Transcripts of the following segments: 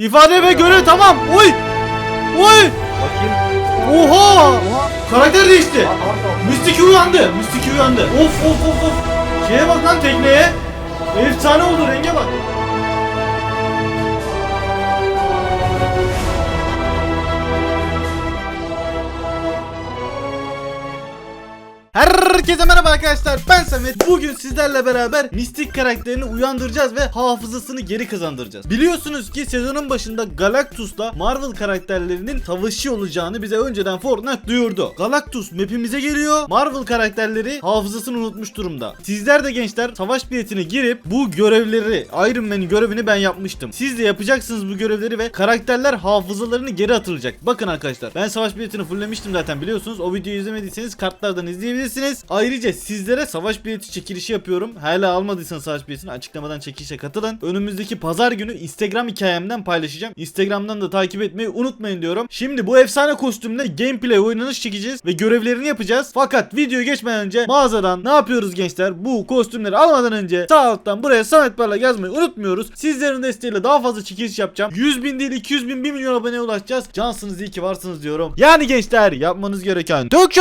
İfade ve görev tamam. Oy. Oy. Bakayım. Oha. Karakter değişti. Mystic uyandı. Mystic uyandı. Of of of of. Şeye bak lan tekneye. Efsane oldu renge bak. Herkese merhaba arkadaşlar ben Samet. Bugün sizlerle beraber Mystic karakterini uyandıracağız ve hafızasını geri kazandıracağız. Biliyorsunuz ki sezonun başında Galactus'la Marvel karakterlerinin savaşı olacağını bize önceden Fortnite duyurdu. Galactus mapimize geliyor Marvel karakterleri hafızasını unutmuş durumda. Sizler de gençler savaş biletine girip bu görevleri Iron Man'in görevini ben yapmıştım. Siz de yapacaksınız bu görevleri ve karakterler hafızalarını geri atılacak Bakın arkadaşlar ben savaş biletini fulllemiştim zaten biliyorsunuz. O videoyu izlemediyseniz kartlardan izleyebilirsiniz Ayrıca sizlere savaş bileti çekilişi yapıyorum. Hala almadıysanız savaş biletini açıklamadan çekilişe katılın. Önümüzdeki pazar günü Instagram hikayemden paylaşacağım. Instagram'dan da takip etmeyi unutmayın diyorum. Şimdi bu efsane kostümle gameplay oynanış çekeceğiz ve görevlerini yapacağız. Fakat videoya geçmeden önce mağazadan ne yapıyoruz gençler? Bu kostümleri almadan önce sağ alttan buraya Samet Parlak yazmayı unutmuyoruz. Sizlerin desteğiyle daha fazla çekiliş yapacağım. 100 bin değil 200 bin 1 milyon aboneye ulaşacağız. Cansınız iyi ki varsınız diyorum. Yani gençler yapmanız gereken dök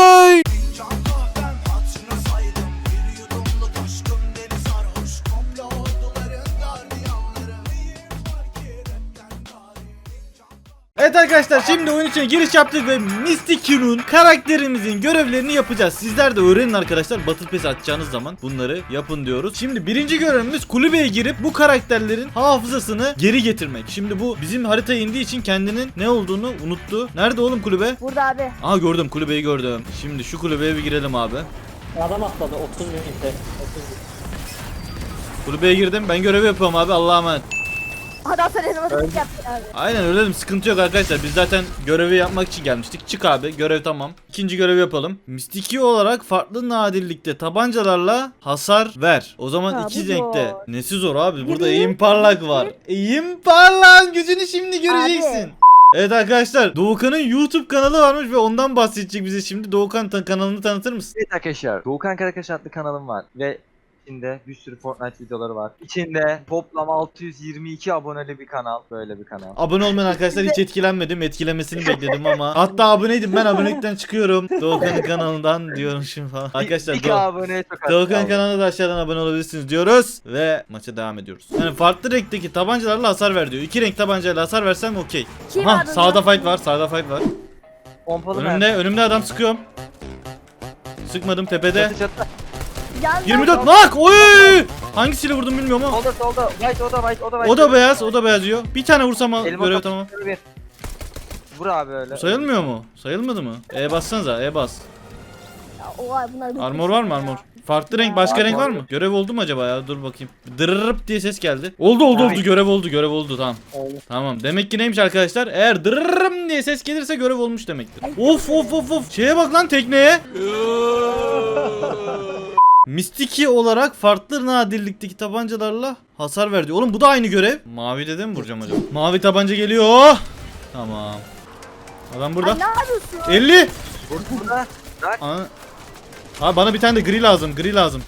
arkadaşlar şimdi oyun içine giriş yaptık ve Mystic Hero'nun karakterimizin görevlerini yapacağız. Sizler de öğrenin arkadaşlar Battle Pass atacağınız zaman bunları yapın diyoruz. Şimdi birinci görevimiz kulübeye girip bu karakterlerin hafızasını geri getirmek. Şimdi bu bizim haritaya indiği için kendinin ne olduğunu unuttu. Nerede oğlum kulübe? Burada abi. Aha gördüm kulübeyi gördüm. Şimdi şu kulübeye bir girelim abi. Adam atladı 30 bin 30 bin. Kulübeye girdim ben görevi yapıyorum abi Allah'a emanet. Adam sana elime yaptı abi. Aynen öyle dedim. Sıkıntı yok arkadaşlar. Biz zaten görevi yapmak için gelmiştik. Çık abi görev tamam. İkinci görevi yapalım. Mistiki olarak farklı nadirlikte tabancalarla hasar ver. O zaman Ha, iki renkte. zor. Nesi zor abi? Burada Yürü, eğim parlak var. Eğim parlak. Gücünü şimdi göreceksin. Evet arkadaşlar Doğukan'ın YouTube kanalı varmış ve ondan bahsedecek bize şimdi. Doğukan kanalını tanıtır mısın? Evet arkadaşlar. Doğukan Karakaş adlı kanalım var. Ve içinde bir sürü Fortnite videoları var. İçinde toplam 622 aboneli bir kanal. Böyle bir kanal. Abone olmayan arkadaşlar hiç etkilenmedim. Etkilemesini bekledim ama. Hatta aboneydim. Ben abonelikten çıkıyorum. Doğukan'ın kanalından diyorum şimdi falan. Arkadaşlar İlk Do- aboneye çok az Doğukan kaldı. kanalına da aşağıdan abone olabilirsiniz diyoruz. Ve maça devam ediyoruz. Yani farklı renkteki tabancalarla hasar ver diyor. İki renk tabancayla hasar versem okey. Kim Aha adını? sağda fight var. Sağda fight var. Pompalı Önümde önümde adam sıkıyorum. Sıkmadım tepede. Çatı çatı. Yandan 24 nak. Oy! Hangisiyle vurdum bilmiyorum ama. Solda solda. White o da white o da white. O da beyaz, o da beyaz diyor. Bir tane vursam al- görev tamam. bir. Vur abi öyle. Sayılmıyor mu? Sayılmadı mı? E bassanıza, E bas. Oha bunlar dokuz. Armor var mı armor? Farklı renk başka Armor renk var mı? Görev oldu mu acaba ya? Dur bakayım. Dırırıp diye ses geldi. Oldu oldu oldu görev oldu görev oldu tamam. Oldu. Tamam demek ki neymiş arkadaşlar? Eğer dırırım diye ses gelirse görev olmuş demektir. Of of of of. Şeye bak lan tekneye. Mistiki olarak farklı nadirlikteki tabancalarla hasar verdi. Oğlum bu da aynı görev. Mavi de mi vuracağım acaba? Mavi tabanca geliyor. Tamam. Adam burada. Ay, ne yapıyorsun? 50. Vur burada. Ana. Abi bana bir tane de gri lazım, gri lazım.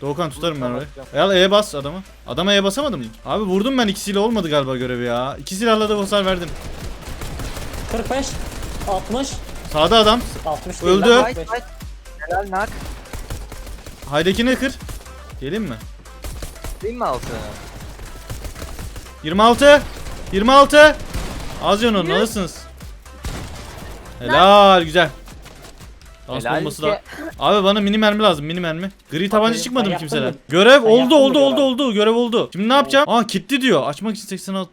Doğukan tutarım ben orayı. Al E'ye bas adamı. Adama E'ye basamadım mı? Abi vurdum ben ikisiyle olmadı galiba görevi ya. İki silahla da hasar verdim. 45 60 Sağda adam. 60 Öldü. değil lan, White 45. white. Helal nak. Haydekini kır. Geleyim mi? Değil mi altı? 26. 26. Az yanın alırsınız. Helal güzel. Dans Helal bombası ki- da. Abi bana mini mermi lazım mini mermi. Gri tabanca ben çıkmadı mı yaptım kimseden? mı? Görev oldu oldu oldu görev? oldu görev oldu. Şimdi ne yapacağım? Aa kilitli diyor. Açmak için 86.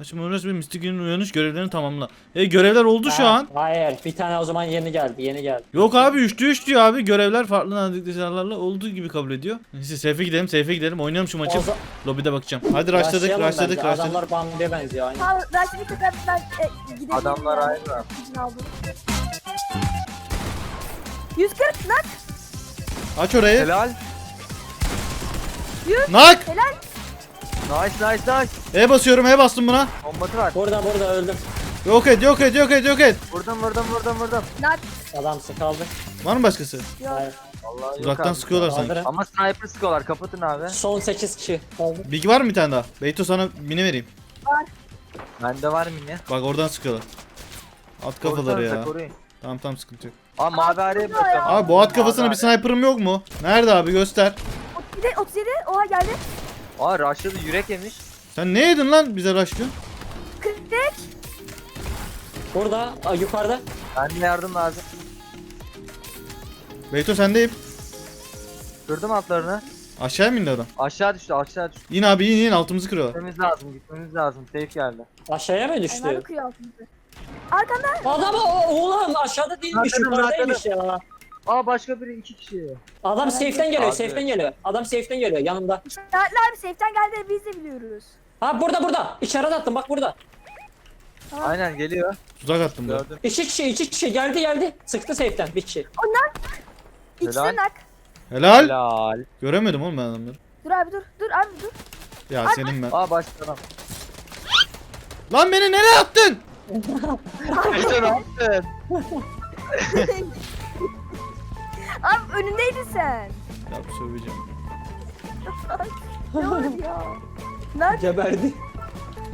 Açma uğraş ve mistik günün uyanış görevlerini tamamla. E görevler oldu şu Ha, an. Hayır bir tane o zaman yeni geldi yeni geldi. Yok abi 3'te 3 diyor abi. Görevler farklı nadirlikli silahlarla olduğu gibi kabul ediyor. Neyse safe'e gidelim safe'e gidelim. Oynayalım şu maçı. O za- Lobide bakacağım. Hadi rushladık bence. rushladık. Adamlar Bambi'ye benziyor aynı. Tamam ben şimdi tekrar ben e, gidelim. Adamlar ya. aynı. İçine aldım. 140 lan. Aç orayı. Helal. Nak. Nice nice nice. E basıyorum E bastım buna. Bombası var. Burada burada öldüm. Yok et yok et yok et yok et. Vurdum vurdum vurdum vurdum. Lan Adamsı kaldı. Var mı başkası? yok. Vallahi yok Uzaktan abi. sıkıyorlar sanki. Kaldırın. Ama sniper sıkıyorlar kapatın abi. Son 8 kişi kaldı. Bilgi var mı bir tane daha? Beyto sana mini vereyim. Bende var mı ne? Bak oradan sıkıyorlar. At kafaları ya. Koruyun. Tamam tamam sıkıntı yok. Aa mavi araya bırakıyorum. Abi bu at kafasına bir sniper'ım yok mu? Nerede abi göster. 37 37 oha geldi. Aa Rush'da yürek yemiş. Sen ne yedin lan bize raşlıyorsun? 45. Burada aa, yukarıda. Bende yardım lazım. Beyto sendeyim. Kırdım altlarını. Aşağıya mı indi adam? Aşağı düştü aşağı düştü. İn abi in in altımızı kırıyorlar. Gitmemiz lazım gitmemiz lazım. Safe geldi. Aşağıya mı düştü? Arkanda. Adam o- oğlum aşağıda değilmiş Rahatladım, yukarıdaymış ya. Aa başka biri iki kişi. Adam safe'den geliyor Abi. safe'den geliyor. Adam safe'den geliyor yanımda. İşaretli abi safe'den geldi biz de biliyoruz. Ha burada burada. İçeri attım bak burada. Aynen geliyor. Tuzak attım da. Gördüm. İki kişi iki kişi geldi geldi. Sıktı safe'den bir kişi. İkisi Helal. nak. Helal. Helal. Göremedim oğlum ben adamları. Dur abi dur. Dur abi dur. Ya senin ben. Aa başka adam. Lan beni nereye attın? Neyse ne yaptın? Önündeydin sen. Ya söyleyeceğim. Ne oldu ya? Nak. Geberdi.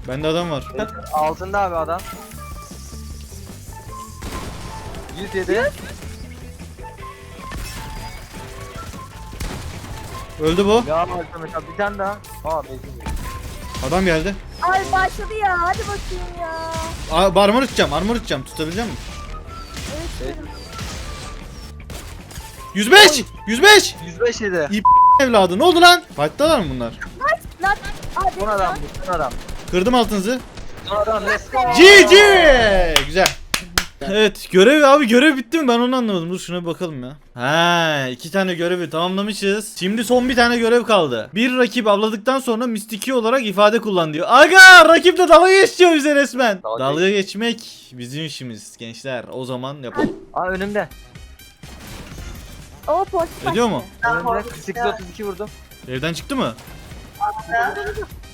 Bende adam var. Altında abi adam. 107. Öldü bu. Ya Samet abi bir tane daha. Aa bezim. Adam geldi. Ay başladı ya hadi bakayım ya. Aa, armor tutacağım armor tutacağım. Tutabilecek misin? Evet. 105! 105! 105 yedi. Evladı ne oldu lan? Fight'talar mı bunlar? Nak. Abi. Son adam bu son adam. Kırdım altınızı. Son adam let's go. GG! Güzel. Evet görev abi görev bitti mi ben onu anlamadım dur şuna bir bakalım ya. Ha iki tane görevi tamamlamışız. Şimdi son bir tane görev kaldı. Bir rakip avladıktan sonra mistiki olarak ifade kullan diyor. Aga rakip de dalga geçiyor bize resmen. Dalga Dalga geçmek bizim işimiz gençler o zaman yapalım. Aa önümde. O pozitif Ediyor mu? Önümde 48 32 vurdum. Evden çıktı mı?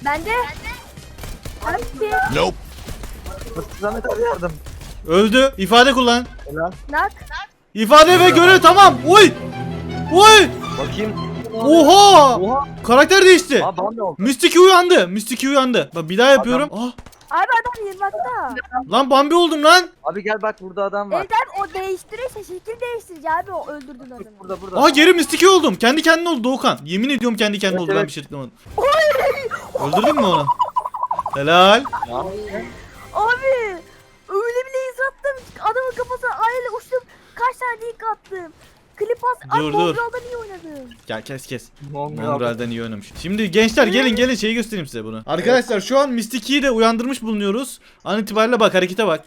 Bende. Hadi. Samet abi yardım. Öldü. İfade kullan. Helal. Nak. İfade ve görev tamam. Oy! Oy! Bakayım. Oha! Oha. Karakter değişti. Aa bana ne oldu? Mistiki uyandı. Mistiki uyandı. Bak bir daha yapıyorum. Ah, Abi adam yırmakta. lan Bambi oldum lan. Abi gel bak burada adam var. Evden o değiştirirse şekil değiştirici abi o öldürdün adamı. Burada burada. Aa geri mistiki oldum. Kendi kendine oldu Doğukan. Yemin ediyorum kendi kendine Evet, oldu. Ben evet. bir şey tıklamadım. Öldürdün mü onu? Helal. Abi öyle bile izlattım. Adamın kafasına aile uçtum. Kaç tane dik attım. Klip as. Ay Dur, dur. Mongrel'da niye? Gel kes kes. Mongrel. Mongrel'den iyi oynamış. Şimdi gençler gelin gelin şeyi göstereyim size bunu. Arkadaşlar şu an Mistiki'yi de uyandırmış bulunuyoruz. An itibariyle bak harekete bak.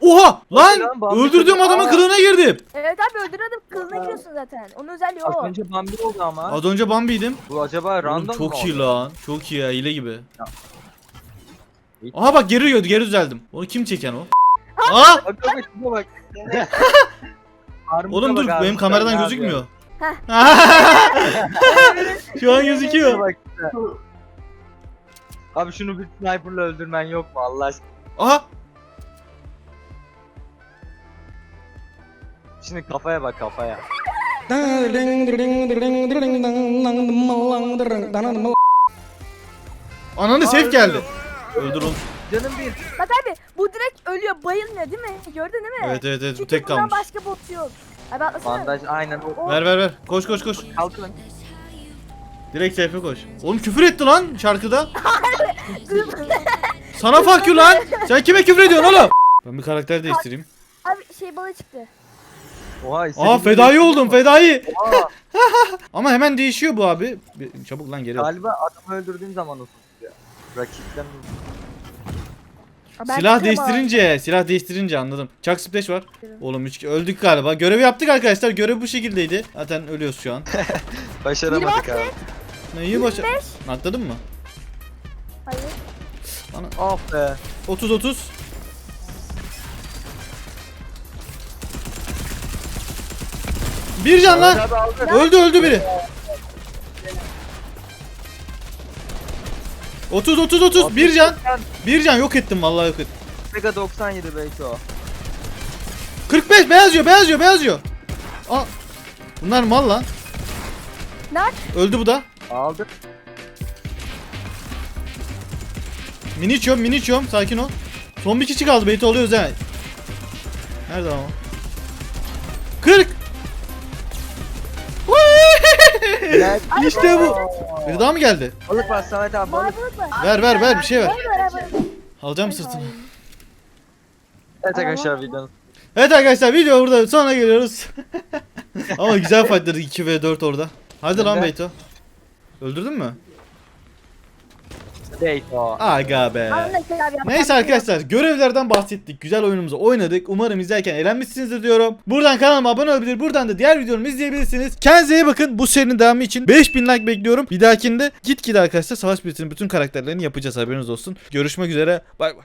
Oha lan lan, Bambi öldürdüğüm çocuk. adamın Aa. kılığına girdim. Evet abi öldürdün adamı kılına giriyorsun zaten. Onun özelliği Az o. önce Bambi oldu ama. Az önce Bambi'ydim. Bu acaba Oğlum random çok mu iyi oldu? lan. Çok iyi ya hile gibi. Ya. Aha bak geri geri düzeldim. Onu kim çeken o? Aa! Bak bak şuna bak. Armuta Oğlum dur bak, benim kameradan ne gözükmüyor. Şu an gözüküyor. Şuna bak işte. Abi şunu bir sniperla öldürmen yok mu Allah aşkına? Aha! Şimdi kafaya bak kafaya. Ananı safe geldi. öldü. Öldür onu. Canım bir. Bak abi bu direkt ölüyor bayılmıyor değil mi? Gördün değil mi? Evet evet evet bu Çünkü tek bundan kalmış. başka bot yok. Abi atlasana. Bandaj aynen o. Ver ver ver. Koş koş koş. Kalkın. Direkt safe'e koş. Oğlum küfür etti lan şarkıda. Sana fuck you lan. Sen kime küfür ediyorsun oğlum? Ben bir karakter değiştireyim. abi şey balığı çıktı. Oha Aa istediğin fedai gibi- oldum fedai. Oha, Ama hemen değişiyor bu abi. Bir- Çabuk lan geri. al. Galiba adamı öldürdüğün zaman o tutuyor. Rakipten ben Silah değiştirince, silah değiştirince anladım. Chuck splash var. Oğlum üç öldük galiba. Görevi yaptık arkadaşlar. Görev bu şekildeydi. Zaten ölüyoruz şu an. başaramadık abi. Ne iyi başa. 25. Atladın mı? Hayır. Of be. 30 30. Bir can lan. Öldü öldü biri. 30 30 30 bir can. Bir can yok ettim vallahi yok ettim. Mega 97 belki o. 45 beyaz yiyor beyaz yiyor. Aa, bunlar mal lan. Nerede? Öldü bu da. Aldık. Mini içiyorum mini içiyorum sakin ol. Son bir kişi kaldı Beyto oluyoruz he. Nerede ama? 40 Helal. işte bu. Bir daha mı geldi? Balık var Samet abi balık. Marbalık var. Ver ver ver bir şey ver. Alacağım sırtını. Evet arkadaşlar videonun. Evet arkadaşlar video burada sonra geliyoruz. Ama güzel fightladık 2 v 4 orada. Hadi lan? Beyto. Öldürdün mü? Date o. Aga be. Neyse arkadaşlar görevlerden bahsettik. Güzel oyunumuzu oynadık. Umarım izlerken eğlenmişsinizdir diyorum. Buradan kanalıma abone olabilir. Buradan da diğer videolarımı izleyebilirsiniz. Kendinize iyi bakın. Bu serinin devamı için 5000 like bekliyorum. Bir dahakinde gitgide arkadaşlar savaş biletinin bütün karakterlerini yapacağız haberiniz olsun. Görüşmek üzere. Bay bay.